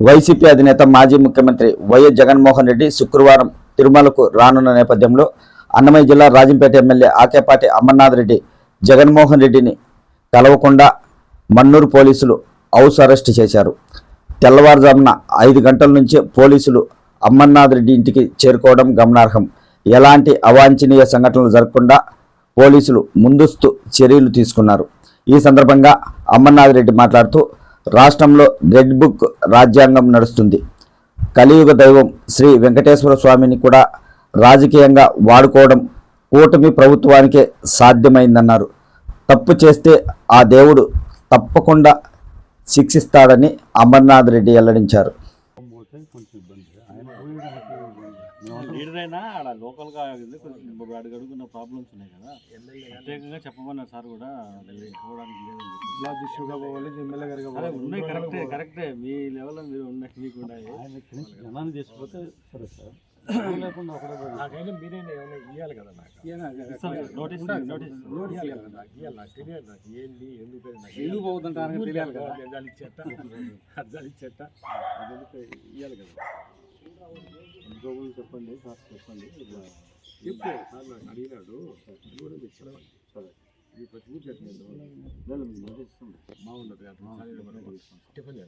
YCP అధినేత మాజీ ముఖ్యమంత్రి వైఎస్ జగన్మోహన్ రెడ్డి శుక్రవారం తిరుమలకు రానున్న నేపథ్యంలో అన్నమయ్య జిల్లా రాజంపేట ఎమ్మెల్యే ఆకేపాటి అమర్నాథ్ రెడ్డి జగన్మోహన్ రెడ్డిని కలవకుండా మన్నూరు పోలీసులు హౌస్ అరెస్ట్ చేశారు. తెల్లవారుజామున ఐదు గంటల నుంచే పోలీసులు అమర్నాథ్ రెడ్డి ఇంటికి చేరుకోవడం గమనార్హం. ఎలాంటి అవాంఛనీయ సంఘటనలు జరగకుండా పోలీసులు ముందస్తు చర్యలు తీసుకున్నారు. ఈ సందర్భంగా అమర్నాథ్ రెడ్డి మాట్లాడుతూ రాష్ట్రంలో రెడ్ బుక్ రాజ్యాంగం నడుస్తుంది. కలియుగ దైవం శ్రీ వెంకటేశ్వర స్వామిని కూడా రాజకీయంగా వాడుకోవడం కూటమి ప్రభుత్వానికే సాధ్యమైందన్నారు. తప్పు చేస్తే ఆ దేవుడు తప్పకుండా శిక్షిస్తాడని అమర్నాథ్ రెడ్డి వెల్లడించారు. లీడర్ అయినా ఆడ లోకల్గా ఉంది, కొంచెం అడుగు అడుగున్న ప్రాబ్లమ్స్ ఉన్నాయి కదా. ప్రత్యేకంగా చెప్పమన్నారు సార్ కూడా. లేదని. ఉన్నాయి కరెక్టే కరెక్టే. మీ లెవెల్లో మీరు ఉన్నాయి మీకు ఉన్నాయి. జనాన్ని తీసుకుపోతే సరే సార్. నాకైనా మీరైనా ఏమైనా ఇవ్వాలి కదా నాకు. ఈయన ఇస్తాం, నోటీస్ నోటీస్ ఇవ్వాలి కదా నాకు. ఇవ్వాలి నాకు తెలియదు నాకు ఏంది ఎందుకు ఎందుకు తెలియాలి కదా. అద్దాలు ఇచ్చేట అద్దాలు ఇచ్చేట. అది ఎందుకు ఇవ్వాలి కదా. ఇంకో గురించి చెప్పండి సార్ చెప్పండి. ఇట్లా సార్ నాకు అడిగినాడు. కూడా చెప్పండి. సరే. మీ ప్రతి ఊరు చెప్పండి. బాగుండదు. టిఫిన్